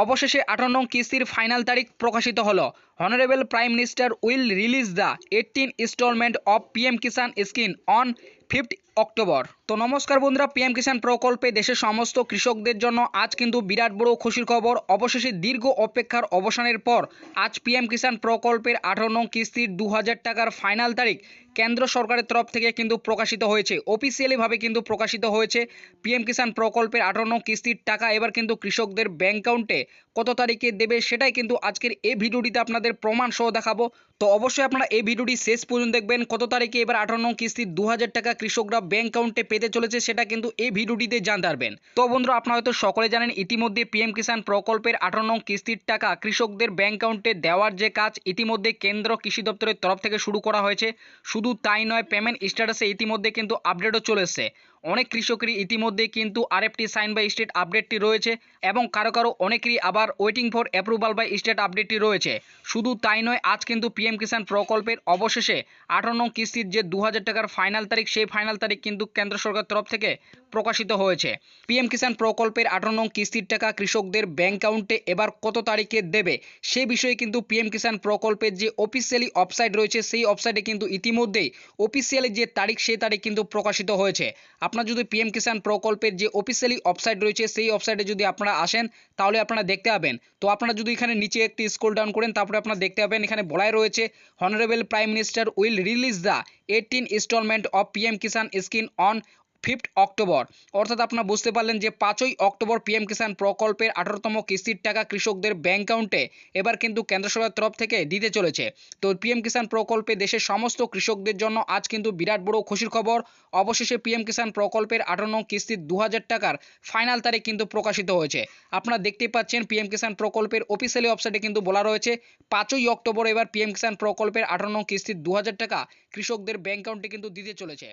অবশেষে আঠারো নং কিস্তির ফাইনাল তারিখ প্রকাশিত হলো। Honourable prime minister will release the eighteen instalment of PM Kisan scheme on fifth October তো নমস্কার বন্ধুরা পিএম কিষাণ প্রকল্পে দেশের সমস্ত কৃষকদের জন্য আজ কিন্তু বিরাট বড় খুশির খবর। অবশেষে দীর্ঘ অপেক্ষার অবসানের পর আজ পিএম কিষাণ প্রকল্পের আঠারো নং কিস্তির দু হাজার টাকার ফাইনাল তারিখ কেন্দ্র সরকারের তরফ থেকে কিন্তু প্রকাশিত হয়েছে। অফিসিয়ালিভাবে কিন্তু প্রকাশিত হয়েছে পিএম কিষাণ প্রকল্পের আঠারো নং কিস্তির টাকা। এবার কিন্তু কৃষকদের ব্যাংক অ্যাকাউন্টে কত তারিখে দেবে সেটাই কিন্তু আজকের এই ভিডিওটিতে আপনাদের প্রমাণ সহ দেখাবো। তো অবশ্যই আপনারা এই ভিডিওটি শেষ পর্যন্ত দেখবেন। কত তারিখে এবার আঠারো নং কিস্তির দু টাকা কৃষকরা ব্যাংক অ্যাকাউন্টে পেতে চলেছে সেটা কিন্তু এই ভিডিওটিতে জানতে পারবেন। তো বন্ধুরা, আপনারা হয়তো সকলে জানেন, ইতিমধ্যে পিএম কিষাণ প্রকল্পের আঠারো নং কিস্তির টাকা কৃষকদের ব্যাংক অ্যাকাউন্টে দেওয়ার যে কাজ, ইতিমধ্যে কেন্দ্র কৃষি দপ্তরের তরফ থেকে শুরু করা হয়েছে। শুধু তাই নয়, পেমেন্ট স্ট্যাটাসে ইতিমধ্যে কিন্তু আপডেটও চলে এসেছে। অনেক কৃষকেরই ইতিমধ্যে কিন্তু আরএফটি সাইন বাই স্টেট আপডেটটি রয়েছে এবং কারও কারও অনেকেরই আবার waiting for approval by state আপডেটটি রয়েছে। শুধু তাই নয়, আজ কিন্তু পিএম কিষাণ প্রকল্পের অবশেষে আঠারো নং কিস্তির যে দু হাজার টাকার ফাইনাল তারিখ, সেই ফাইনাল তারিখ কিন্তু কেন্দ্র সরকার তরফ থেকে প্রকাশিত হয়েছে। পিএম কিষাণ প্রকল্পের আঠারো নং কিস্তির টাকা কৃষকদের ব্যাংক অ্যাকাউন্টে এবার কত তারিখে দেবে, সে বিষয়ে কিন্তু পিএম কিষাণ প্রকল্পের যে অফিসিয়ালি ওয়েবসাইট রয়েছে, সেই ওয়েবসাইটে কিন্তু ইতিমধ্যেই অফিসিয়ালি যে তারিখ, সেই তারিখ কিন্তু প্রকাশিত হয়েছে। আপনার যদি পিএম কিষাণ প্রকল্পের যে অফিসিয়ালি ওয়েবসাইট রয়েছে, সেই ওয়েবসাইটে যদি আপনারা আসেন, তাহলে আপনারা দেখতে পাবেন। তো আপনারা যদি এখানে নিচে একটি স্ক্রল ডাউন করেন, তারপরে আপনারা দেখতে পাবেন এখানে বলাই রয়েছে honourable prime minister will release the eighteen instalment of PM Kisan scheme on fifth October. অর্থাৎ আপনারা বুঝতে পারলেন যে পাঁচই অক্টোবর পিএম কিষাণ প্রকল্পের আঠারোতম কিস্তির টাকা কৃষকদের ব্যাংক অ্যাকাউন্টে এবার কিন্তু কেন্দ্র সরকারের তরফ থেকে দিতে চলেছে। তো পিএম কিষাণ প্রকল্পে দেশের সমস্ত কৃষকদের জন্য আজ কিন্তু বিরাট বড় খুশির খবর। অবশেষে পিএম কিষাণ প্রকল্পের আঠারো নং কিস্তির দু হাজার টাকার ফাইনাল তারিখ কিন্তু প্রকাশিত হয়েছে। আপনারা দেখতে পাচ্ছেন পিএম কিষাণ প্রকল্পের অফিসিয়ালি ওয়েবসাইটে কিন্তু বলা রয়েছে, পাঁচই অক্টোবর এবার পিএম কিষাণ প্রকল্পের আঠারো নং কিস্তির দু হাজার টাকা কৃষকদের ব্যাংক অ্যাকাউন্টে কিন্তু দিতে চলেছে।